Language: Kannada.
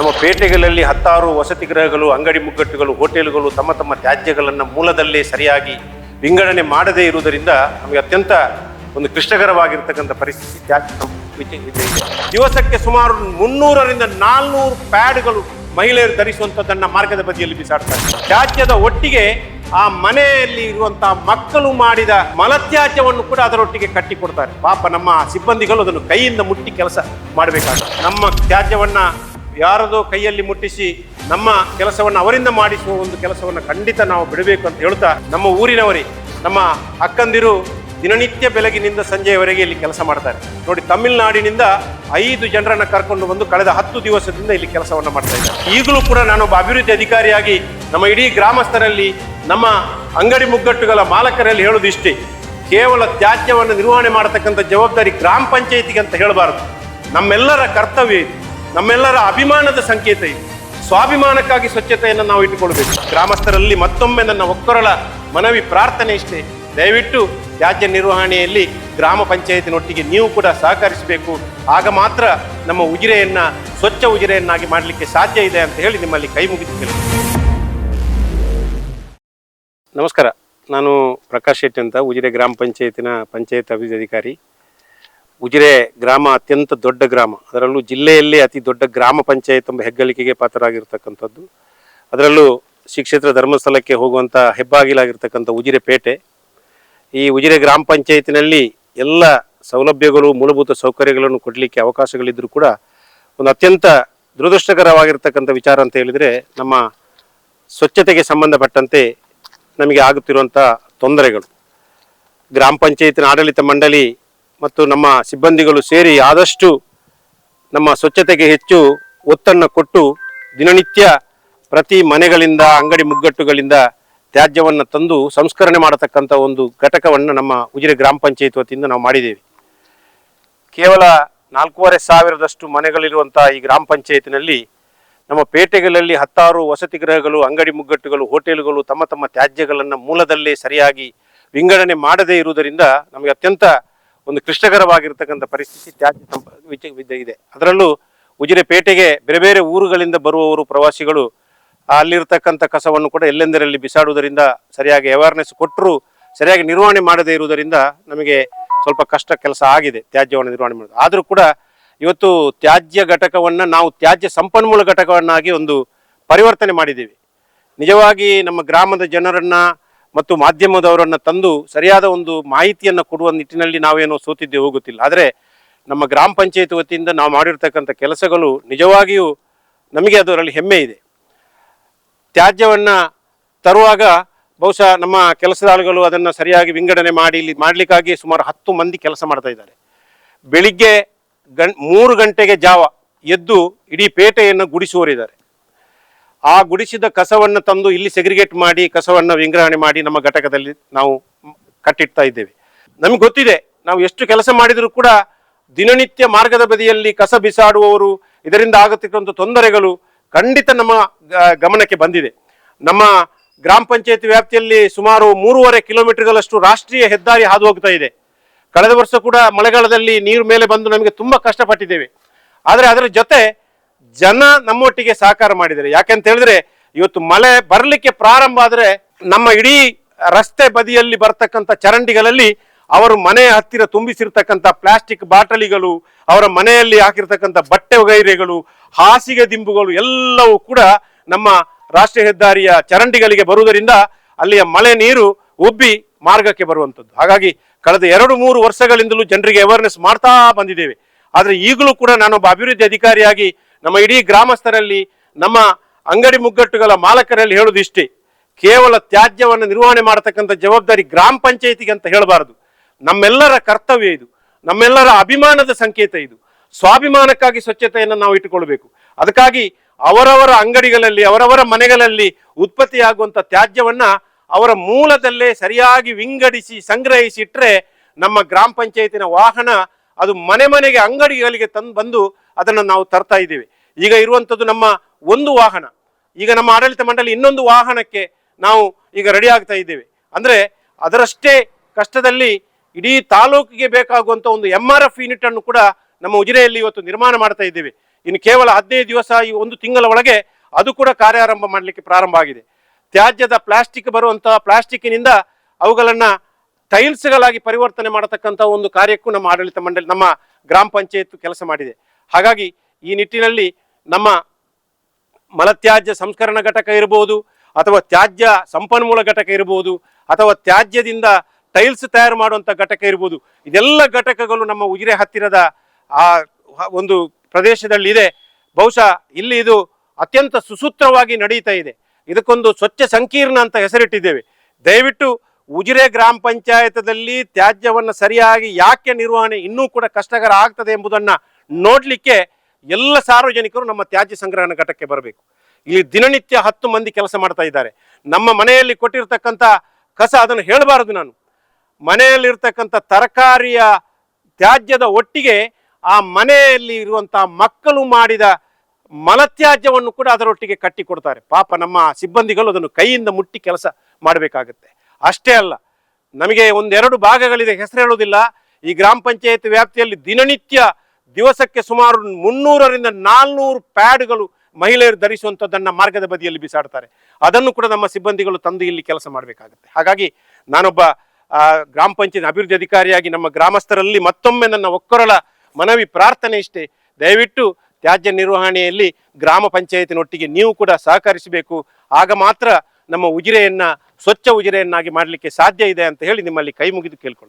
ನಮ್ಮ ಪೇಟೆಗಳಲ್ಲಿ ಹತ್ತಾರು ವಸತಿ ಗೃಹಗಳು, ಅಂಗಡಿ ಮುಗ್ಗಟ್ಟುಗಳು, ಹೋಟೆಲ್ಗಳು ತಮ್ಮ ತಮ್ಮ ತ್ಯಾಜ್ಯಗಳನ್ನು ಮೂಲದಲ್ಲೇ ಸರಿಯಾಗಿ ವಿಂಗಡಣೆ ಮಾಡದೇ ಇರುವುದರಿಂದ ನಮಗೆ ಅತ್ಯಂತ ಒಂದು ಕ್ಲಿಷ್ಟಕರವಾಗಿರ್ತಕ್ಕಂಥ ಪರಿಸ್ಥಿತಿ ದಿವಸಕ್ಕೆ ಸುಮಾರು ಮುನ್ನೂರರಿಂದ ನಾಲ್ನೂರು ಪ್ಯಾಡ್ಗಳು ಮಹಿಳೆಯರು ಧರಿಸುವಂಥದ್ದನ್ನು ಮಾರ್ಗದ ಬದಿಯಲ್ಲಿ ಬಿಸಾಡ್ತಾರೆ. ತ್ಯಾಜ್ಯದ ಒಟ್ಟಿಗೆ ಆ ಮನೆಯಲ್ಲಿ ಇರುವಂತಹ ಮಕ್ಕಳು ಮಾಡಿದ ಮಲತ್ಯಾಜ್ಯವನ್ನು ಕೂಡ ಅದರೊಟ್ಟಿಗೆ ಕಟ್ಟಿಕೊಡ್ತಾರೆ. ಪಾಪ ನಮ್ಮ ಸಿಬ್ಬಂದಿಗಳು ಅದನ್ನು ಕೈಯಿಂದ ಮುಟ್ಟಿ ಕೆಲಸ ಮಾಡಬೇಕಾಗುತ್ತೆ ನಮ್ಮ ತ್ಯಾಜ್ಯವನ್ನ ಯಾರದೋ ಕೈಯಲ್ಲಿ ಮುಟ್ಟಿಸಿ ನಮ್ಮ ಕೆಲಸವನ್ನು ಅವರಿಂದ ಮಾಡಿಸುವ ಒಂದು ಕೆಲಸವನ್ನು ಖಂಡಿತ ನಾವು ಬಿಡಬೇಕು ಅಂತ ಹೇಳ್ತಾ ನಮ್ಮ ಊರಿನವರೇ, ನಮ್ಮ ಅಕ್ಕಂದಿರು ದಿನನಿತ್ಯ ಬೆಳಗಿನಿಂದ ಸಂಜೆಯವರೆಗೆ ಇಲ್ಲಿ ಕೆಲಸ ಮಾಡ್ತಾರೆ. ನೋಡಿ, ತಮಿಳುನಾಡಿನಿಂದ ಐದು ಜನರನ್ನು ಕರ್ಕೊಂಡು ಬಂದು ಕಳೆದ ಹತ್ತು ದಿವಸದಿಂದ ಇಲ್ಲಿ ಕೆಲಸವನ್ನು ಮಾಡ್ತಾ ಇದ್ದಾರೆ. ಈಗಲೂ ಕೂಡ ನಾನೊಬ್ಬ ಅಭಿವೃದ್ಧಿ ಅಧಿಕಾರಿಯಾಗಿ ನಮ್ಮ ಇಡೀ ಗ್ರಾಮಸ್ಥರಲ್ಲಿ, ನಮ್ಮ ಅಂಗಡಿ ಮುಗ್ಗಟ್ಟುಗಳ ಮಾಲಕರಲ್ಲಿ ಹೇಳೋದು ಇಷ್ಟೇ ಕೇವಲ ತ್ಯಾಜ್ಯವನ್ನು ನಿರ್ವಹಣೆ ಮಾಡತಕ್ಕಂಥ ಜವಾಬ್ದಾರಿ ಗ್ರಾಮ ಪಂಚಾಯಿತಿಗೆ ಅಂತ ಹೇಳಬಾರದು. ನಮ್ಮೆಲ್ಲರ ಕರ್ತವ್ಯ ಇದು. ನಮ್ಮೆಲ್ಲರ ಅಭಿಮಾನದ ಸಂಕೇತ ಇದು. ಸ್ವಾಭಿಮಾನಕ್ಕಾಗಿ ಸ್ವಚ್ಛತೆಯನ್ನು ನಾವು ಇಟ್ಟುಕೊಳ್ಬೇಕು ಗ್ರಾಮಸ್ಥರಲ್ಲಿ ಮತ್ತೊಮ್ಮೆ ನನ್ನ ಒಕ್ಕೊರಳ ಮನವಿ ಪ್ರಾರ್ಥನೆ ಇಷ್ಟೇ. ದಯವಿಟ್ಟು ತ್ಯಾಜ್ಯ ನಿರ್ವಹಣೆಯಲ್ಲಿ ಗ್ರಾಮ ಪಂಚಾಯತಿನೊಟ್ಟಿಗೆ ನೀವು ಕೂಡ ಸಹಕರಿಸಬೇಕು. ಆಗ ಮಾತ್ರ ನಮ್ಮ ಉಜಿರೆಯನ್ನ, ಸ್ವಚ್ಛ ಉಜಿರೆಯನ್ನಾಗಿ ಮಾಡಲಿಕ್ಕೆ ಸಾಧ್ಯ ಇದೆ ಅಂತ ಹೇಳಿ ನಿಮ್ಮಲ್ಲಿ ಕೈ ಮುಗಿದು. ನಮಸ್ಕಾರ. ನಾನು ಪ್ರಕಾಶ್ ಶೆಟ್ಟಿ ಅಂತ, ಉಜಿರೆ ಗ್ರಾಮ ಪಂಚಾಯತಿನ ಪಂಚಾಯತ್ ಅಭಿವೃದ್ಧಿ ಅಧಿಕಾರಿ. ಉಜಿರೆ ಗ್ರಾಮ ಅತ್ಯಂತ ದೊಡ್ಡ ಗ್ರಾಮ. ಅದರಲ್ಲೂ ಜಿಲ್ಲೆಯಲ್ಲಿ ಅತಿ ದೊಡ್ಡ ಗ್ರಾಮ ಪಂಚಾಯತ್ ಎಂಬ ಹೆಗ್ಗಳಿಕೆಗೆ ಪಾತ್ರರಾಗಿರ್ತಕ್ಕಂಥದ್ದು. ಅದರಲ್ಲೂ ಶ್ರೀ ಧರ್ಮಸ್ಥಳಕ್ಕೆ ಹೋಗುವಂಥ ಹೆಬ್ಬಾಗಿಲಾಗಿರ್ತಕ್ಕಂಥ ಉಜಿರೆ ಪೇಟೆ. ಈ ಉಜಿರೆ ಗ್ರಾಮ ಪಂಚಾಯತಿನಲ್ಲಿ ಎಲ್ಲ ಸೌಲಭ್ಯಗಳು, ಮೂಲಭೂತ ಸೌಕರ್ಯಗಳನ್ನು ಕೊಡಲಿಕ್ಕೆ ಅವಕಾಶಗಳಿದ್ದರೂ ಕೂಡ ಒಂದು ಅತ್ಯಂತ ದುರದೃಷ್ಟಕರವಾಗಿರ್ತಕ್ಕಂಥ ವಿಚಾರ ಅಂತ ಹೇಳಿದರೆ ನಮ್ಮ ಸ್ವಚ್ಛತೆಗೆ ಸಂಬಂಧಪಟ್ಟಂತೆ ನಮಗೆ ಆಗುತ್ತಿರುವಂಥ ತೊಂದರೆಗಳು. ಗ್ರಾಮ ಪಂಚಾಯತಿನ ಆಡಳಿತ ಮಂಡಳಿ ಮತ್ತು ನಮ್ಮ ಸಿಬ್ಬಂದಿಗಳು ಸೇರಿ ಆದಷ್ಟು ನಮ್ಮ ಸ್ವಚ್ಛತೆಗೆ ಹೆಚ್ಚು ಒತ್ತನ್ನು ಕೊಟ್ಟು ದಿನನಿತ್ಯ ಪ್ರತಿ ಮನೆಗಳಿಂದ, ಅಂಗಡಿ ಮುಗ್ಗಟ್ಟುಗಳಿಂದ ತ್ಯಾಜ್ಯವನ್ನು ತಂದು ಸಂಸ್ಕರಣೆ ಮಾಡತಕ್ಕಂಥ ಒಂದು ಘಟಕವನ್ನು ನಮ್ಮ ಉಜಿರೆ ಗ್ರಾಮ ಪಂಚಾಯತ್ ವತಿಯಿಂದ ನಾವು ಮಾಡಿದ್ದೇವೆ. ಕೇವಲ ನಾಲ್ಕೂವರೆ ಸಾವಿರದಷ್ಟು ಮನೆಗಳಿರುವಂಥ ಈ ಗ್ರಾಮ ಪಂಚಾಯತಿನಲ್ಲಿ ನಮ್ಮ ಪೇಟೆಗಳಲ್ಲಿ ಹತ್ತಾರು ವಸತಿ ಗೃಹಗಳು, ಅಂಗಡಿ ಮುಗ್ಗಟ್ಟುಗಳು, ಹೋಟೆಲ್ಗಳು ತಮ್ಮ ತಮ್ಮ ತ್ಯಾಜ್ಯಗಳನ್ನು ಮೂಲದಲ್ಲೇ ಸರಿಯಾಗಿ ವಿಂಗಡಣೆ ಮಾಡದೇ ಇರುವುದರಿಂದ ನಮಗೆ ಅತ್ಯಂತ ಒಂದು ಕ್ಲಿಷ್ಟಕರವಾಗಿರ್ತಕ್ಕಂಥ ಪರಿಸ್ಥಿತಿ ತ್ಯಾಜ್ಯ ಸಂಪ ಇದೆ. ಅದರಲ್ಲೂ ಉಜಿರೆ ಪೇಟೆಗೆ ಬೇರೆ ಬೇರೆ ಊರುಗಳಿಂದ ಬರುವವರು ಪ್ರವಾಸಿಗಳು ಅಲ್ಲಿರ್ತಕ್ಕಂಥ ಕಸವನ್ನು ಕೂಡ ಎಲ್ಲೆಂದರಲ್ಲಿ ಬಿಸಾಡುವುದರಿಂದ ಸರಿಯಾಗಿ ಅವೇರ್ನೆಸ್ ಕೊಟ್ಟರು, ಸರಿಯಾಗಿ ನಿರ್ವಹಣೆ ಮಾಡದೇ ಇರುವುದರಿಂದ ನಮಗೆ ಸ್ವಲ್ಪ ಕಷ್ಟ ಕೆಲಸ ಆಗಿದೆ ತ್ಯಾಜ್ಯವನ್ನು ನಿರ್ವಹಣೆ ಮಾಡೋದು. ಆದರೂ ಕೂಡ ಇವತ್ತು ತ್ಯಾಜ್ಯ ಘಟಕವನ್ನು ನಾವು ತ್ಯಾಜ್ಯ ಸಂಪನ್ಮೂಲ ಘಟಕವನ್ನಾಗಿ ಒಂದು ಪರಿವರ್ತನೆ ಮಾಡಿದ್ದೀವಿ. ನಿಜವಾಗಿ ನಮ್ಮ ಗ್ರಾಮದ ಜನರನ್ನ ಮತ್ತು ಮಾಧ್ಯಮದವರನ್ನ ತಂದು ಸರಿಯಾದ ಒಂದು ಮಾಹಿತಿಯನ್ನು ಕೊಡುವ ನಿಟ್ಟಿನಲ್ಲಿ ನಾವೇನೋ ಸೋತಿದ್ದೆ ಹೋಗುತ್ತಿಲ್ಲ. ಆದರೆ ನಮ್ಮ ಗ್ರಾಮ ಪಂಚಾಯತ್ ವತಿಯಿಂದ ನಾವು ಮಾಡಿರ್ತಕ್ಕಂಥ ಕೆಲಸಗಳು ನಿಜವಾಗಿಯೂ ನಮಗೆ ಅದರಲ್ಲಿ ಹೆಮ್ಮೆ ಇದೆ. ತ್ಯಾಜ್ಯವನ್ನು ತರುವಾಗ ಬಹುಶಃ ನಮ್ಮ ಕೆಲಸದಾಳುಗಳು ಅದನ್ನು ಸರಿಯಾಗಿ ವಿಂಗಡಣೆ ಮಾಡಿ ಇಲ್ಲಿ ಮಾಡಲಿಕ್ಕಾಗಿ ಸುಮಾರು ಹತ್ತು ಮಂದಿ ಕೆಲಸ ಮಾಡ್ತಾ ಇದ್ದಾರೆ. ಬೆಳಿಗ್ಗೆ ಗಂ ಮೂರು ಗಂಟೆಗೆ ಜಾವ ಎದ್ದು ಇಡೀ ಪೇಟೆಯನ್ನು ಗುಡಿಸುವರಿದ್ದಾರೆ ಆ ಗುಡಿಸಿದ ಕಸವನ್ನು ತಂದು ಇಲ್ಲಿ ಸೆಗ್ರಿಗೇಟ್ ಮಾಡಿ ಕಸವನ್ನು ವಿಂಗ್ರಹಣೆ ಮಾಡಿ ನಮ್ಮ ಘಟಕದಲ್ಲಿ ನಾವು ಕಟ್ಟಿಡ್ತಾ ಇದ್ದೇವೆ. ನಮಗೆ ಗೊತ್ತಿದೆ, ನಾವು ಎಷ್ಟು ಕೆಲಸ ಮಾಡಿದರೂ ಕೂಡ ದಿನನಿತ್ಯ ಮಾರ್ಗದ ಬದಿಯಲ್ಲಿ ಕಸ ಬಿಸಾಡುವವರು, ಇದರಿಂದ ಆಗತಕ್ಕಂಥ ತೊಂದರೆಗಳು ಖಂಡಿತ ನಮ್ಮ ಗಮನಕ್ಕೆ ಬಂದಿದೆ. ನಮ್ಮ ಗ್ರಾಮ ಪಂಚಾಯತ್ ವ್ಯಾಪ್ತಿಯಲ್ಲಿ ಸುಮಾರು ಮೂರುವರೆ ಕಿಲೋಮೀಟರ್ಗಳಷ್ಟು ರಾಷ್ಟ್ರೀಯ ಹೆದ್ದಾರಿ ಹಾದು ಹೋಗ್ತಾ ಇದೆ. ಕಳೆದ ವರ್ಷ ಕೂಡ ಮಳೆಗಾಲದಲ್ಲಿ ನೀರು ಮೇಲೆ ಬಂದು ನಮಗೆ ತುಂಬ ಕಷ್ಟಪಟ್ಟಿದ್ದೇವೆ. ಆದರೆ ಅದರ ಜೊತೆ ಜನ ನಮ್ಮೊಟ್ಟಿಗೆ ಸಹಕಾರ ಮಾಡಿದ್ದಾರೆ. ಯಾಕೆಂತ ಹೇಳಿದ್ರೆ, ಇವತ್ತು ಮಳೆ ಬರಲಿಕ್ಕೆ ಪ್ರಾರಂಭ ಆದರೆ ನಮ್ಮ ಇಡೀ ರಸ್ತೆ ಬದಿಯಲ್ಲಿ ಬರ್ತಕ್ಕಂಥ ಚರಂಡಿಗಳಲ್ಲಿ ಅವರು ಮನೆಯ ಹತ್ತಿರ ತುಂಬಿಸಿರ್ತಕ್ಕಂಥ ಪ್ಲಾಸ್ಟಿಕ್ ಬಾಟಲಿಗಳು, ಅವರ ಮನೆಯಲ್ಲಿ ಹಾಕಿರ್ತಕ್ಕಂಥ ಬಟ್ಟೆ ವಗೈರೆಗಳು ಹಾಸಿಗೆ ದಿಂಬುಗಳು ಎಲ್ಲವೂ ಕೂಡ ನಮ್ಮ ರಾಷ್ಟ್ರೀಯ ಹೆದ್ದಾರಿಯ ಚರಂಡಿಗಳಿಗೆ ಬರುವುದರಿಂದ ಅಲ್ಲಿಯ ಮಳೆ ನೀರು ಉಬ್ಬಿ ಮಾರ್ಗಕ್ಕೆ ಬರುವಂಥದ್ದು. ಹಾಗಾಗಿ ಕಳೆದ ಎರಡು ಮೂರು ವರ್ಷಗಳಿಂದಲೂ ಜನರಿಗೆ ಅವೇರ್ನೆಸ್ ಮಾಡ್ತಾ ಬಂದಿದ್ದೇವೆ. ಆದರೆ ಈಗಲೂ ಕೂಡ ನಾನೊಬ್ಬ ಅಭಿವೃದ್ಧಿ ಅಧಿಕಾರಿಯಾಗಿ ನಮ್ಮ ಇಡೀ ಗ್ರಾಮಸ್ಥರಲ್ಲಿ, ನಮ್ಮ ಅಂಗಡಿ ಮುಗ್ಗಟ್ಟುಗಳ ಮಾಲಕರಲ್ಲಿ ಹೇಳುವುದಿಷ್ಟೇ, ಕೇವಲ ತ್ಯಾಜ್ಯವನ್ನು ನಿರ್ವಹಣೆ ಮಾಡತಕ್ಕಂಥ ಜವಾಬ್ದಾರಿ ಗ್ರಾಮ ಪಂಚಾಯಿತಿಗೆ ಅಂತ ಹೇಳಬಾರದು. ನಮ್ಮೆಲ್ಲರ ಕರ್ತವ್ಯ ಇದು. ನಮ್ಮೆಲ್ಲರ ಅಭಿಮಾನದ ಸಂಕೇತ ಇದು. ಸ್ವಾಭಿಮಾನಕ್ಕಾಗಿ ಸ್ವಚ್ಛತೆಯನ್ನು ನಾವು ಇಟ್ಟುಕೊಳ್ಬೇಕು ಅದಕ್ಕಾಗಿ ಅವರವರ ಅಂಗಡಿಗಳಲ್ಲಿ, ಅವರವರ ಮನೆಗಳಲ್ಲಿ ಉತ್ಪತ್ತಿಯಾಗುವಂಥ ತ್ಯಾಜ್ಯವನ್ನ ಅವರ ಮೂಲದಲ್ಲೇ ಸರಿಯಾಗಿ ವಿಂಗಡಿಸಿ ಸಂಗ್ರಹಿಸಿ ಇಟ್ಟರೆ ನಮ್ಮ ಗ್ರಾಮ ಪಂಚಾಯತಿನ ವಾಹನ ಅದು ಮನೆ ಮನೆಗೆ ಅಂಗಡಿಗಳಿಗೆ ತಂದು ಬಂದು ಅದನ್ನು ನಾವು ತರ್ತಾ ಇದ್ದೀವಿ. ಈಗ ಇರುವಂಥದ್ದು ನಮ್ಮ ಒಂದು ವಾಹನ. ಈಗ ನಮ್ಮ ಆಡಳಿತ ಮಂಡಳಿ ಇನ್ನೊಂದು ವಾಹನಕ್ಕೆ ನಾವು ಈಗ ರೆಡಿ ಆಗ್ತಾ ಇದ್ದೇವೆ. ಅಂದರೆ ಅದರಷ್ಟೇ ಕಷ್ಟದಲ್ಲಿ ಇಡೀ ತಾಲೂಕಿಗೆ ಬೇಕಾಗುವಂಥ ಒಂದು ಎಂ ಆರ್ ಎಫ್ ಯೂನಿಟ್ ಅನ್ನು ಕೂಡ ನಮ್ಮ ಉಜಿರೆಯಲ್ಲಿ ಇವತ್ತು ನಿರ್ಮಾಣ ಮಾಡ್ತಾ ಇದ್ದೇವೆ. ಇನ್ನು ಕೇವಲ ಹದಿನೈದು ದಿವಸ ಈ ಒಂದು ತಿಂಗಳ ಒಳಗೆ ಅದು ಕೂಡ ಕಾರ್ಯಾರಂಭ ಮಾಡಲಿಕ್ಕೆ ಪ್ರಾರಂಭ ಆಗಿದೆ. ತ್ಯಾಜ್ಯದ ಪ್ಲಾಸ್ಟಿಕ್ ಬರುವಂತಹ ಪ್ಲಾಸ್ಟಿಕ್ನಿಂದ ಅವುಗಳನ್ನ ಟೈಲ್ಸ್ಗಳಾಗಿ ಪರಿವರ್ತನೆ ಮಾಡತಕ್ಕಂಥ ಒಂದು ಕಾರ್ಯಕ್ಕೂ ನಮ್ಮ ಆಡಳಿತ ಮಂಡಳಿ, ನಮ್ಮ ಗ್ರಾಮ ಪಂಚಾಯತ್ ಕೆಲಸ ಮಾಡಿದೆ. ಹಾಗಾಗಿ ಈ ನಿಟ್ಟಿನಲ್ಲಿ ನಮ್ಮ ಮಲತ್ಯಾಜ್ಯ ಸಂಸ್ಕರಣ ಘಟಕ ಇರಬಹುದು ಅಥವಾ ತ್ಯಾಜ್ಯ ಸಂಪನ್ಮೂಲ ಘಟಕ ಇರಬಹುದು ಅಥವಾ ತ್ಯಾಜ್ಯದಿಂದ ಟೈಲ್ಸ್ ತಯಾರು ಮಾಡುವಂಥ ಘಟಕ ಇರ್ಬೋದು, ಇದೆಲ್ಲ ಘಟಕಗಳು ನಮ್ಮ ಉಜಿರೆ ಹತ್ತಿರದ ಆ ಒಂದು ಪ್ರದೇಶದಲ್ಲಿ ಇದೆ ಬಹುಶಃ ಇಲ್ಲಿ ಇದು ಅತ್ಯಂತ ಸುಸೂತ್ರವಾಗಿ ನಡೀತಾ ಇದೆ. ಇದಕ್ಕೊಂದು ಸ್ವಚ್ಛ ಸಂಕೀರ್ಣ ಅಂತ ಹೆಸರಿಟ್ಟಿದ್ದೇವೆ. ದಯವಿಟ್ಟು ಉಜಿರೆ ಗ್ರಾಮ ಪಂಚಾಯತದಲ್ಲಿ ತ್ಯಾಜ್ಯವನ್ನು ಸರಿಯಾಗಿ ಯಾಕೆ ನಿರ್ವಹಣೆ ಇನ್ನೂ ಕೂಡ ಕಷ್ಟಕರ ಆಗ್ತದೆ ಎಂಬುದನ್ನು ನೋಡಲಿಕ್ಕೆ ಎಲ್ಲ ಸಾರ್ವಜನಿಕರು ನಮ್ಮ ತ್ಯಾಜ್ಯ ಸಂಗ್ರಹಣ ಘಟಕ್ಕೆ ಬರಬೇಕು. ಇಲ್ಲಿ ದಿನನಿತ್ಯ ಹತ್ತು ಮಂದಿ ಕೆಲಸ ಮಾಡ್ತಾ ಇದ್ದಾರೆ. ನಮ್ಮ ಮನೆಯಲ್ಲಿ ಕೊಟ್ಟಿರ್ತಕ್ಕಂಥ ಕಸ ಅದನ್ನು ಹೇಳಬಾರದು ನಾನು. ಮನೆಯಲ್ಲಿರ್ತಕ್ಕಂಥ ತರಕಾರಿಯ ತ್ಯಾಜ್ಯದ ಒಟ್ಟಿಗೆ ಆ ಮನೆಯಲ್ಲಿ ಇರುವಂಥ ಮಕ್ಕಳು ಮಾಡಿದ ಮಲತ್ಯಾಜ್ಯವನ್ನು ಕೂಡ ಅದರೊಟ್ಟಿಗೆ ಕಟ್ಟಿ ಕೊಡ್ತಾರೆ ಪಾಪ ನಮ್ಮ ಸಿಬ್ಬಂದಿಗಳು ಅದನ್ನು ಕೈಯಿಂದ ಮುಟ್ಟಿ ಕೆಲಸ ಮಾಡಬೇಕಾಗತ್ತೆ. ಅಷ್ಟೇ ಅಲ್ಲ, ನಮಗೆ ಒಂದೆರಡು ಭಾಗಗಳಿದೆ, ಹೆಸರು ಹೇಳುವುದಿಲ್ಲ. ಈ ಗ್ರಾಮ ಪಂಚಾಯತ್ ವ್ಯಾಪ್ತಿಯಲ್ಲಿ ದಿನನಿತ್ಯ ದಿವಸಕ್ಕೆ ಸುಮಾರು ಮುನ್ನೂರರಿಂದ ನಾಲ್ನೂರು ಪ್ಯಾಡ್ಗಳು ಮಹಿಳೆಯರು ಧರಿಸುವಂಥದ್ದನ್ನು ಮಾರ್ಗದ ಬದಿಯಲ್ಲಿ ಬಿಸಾಡ್ತಾರೆ. ಅದನ್ನು ಕೂಡ ನಮ್ಮ ಸಿಬ್ಬಂದಿಗಳು ತಂದು ಇಲ್ಲಿ ಕೆಲಸ ಮಾಡಬೇಕಾಗುತ್ತೆ. ಹಾಗಾಗಿ ನಾನೊಬ್ಬ ಗ್ರಾಮ ಪಂಚಾಯತ್ ಅಭಿವೃದ್ಧಿ ಅಧಿಕಾರಿಯಾಗಿ ನಮ್ಮ ಗ್ರಾಮಸ್ಥರಲ್ಲಿ ಮತ್ತೊಮ್ಮೆ ನನ್ನ ಒಕ್ಕೊರಳ ಮನವಿ ಪ್ರಾರ್ಥನೆ ಇಷ್ಟೇ. ದಯವಿಟ್ಟು ತ್ಯಾಜ್ಯ ನಿರ್ವಹಣೆಯಲ್ಲಿ ಗ್ರಾಮ ಪಂಚಾಯತಿನೊಟ್ಟಿಗೆ ನೀವು ಕೂಡ ಸಹಕರಿಸಬೇಕು. ಆಗ ಮಾತ್ರ ನಮ್ಮ ಉಜಿರೆಯನ್ನ ಸ್ವಚ್ಛ ಉಜಿರೆಯನ್ನಾಗಿ ಮಾಡಲಿಕ್ಕೆ ಸಾಧ್ಯ ಇದೆ ಅಂತ ಹೇಳಿ ನಿಮ್ಮಲ್ಲಿ ಕೈ ಮುಗಿದು ಕೇಳ್ಕೊಳ್ಳಿ.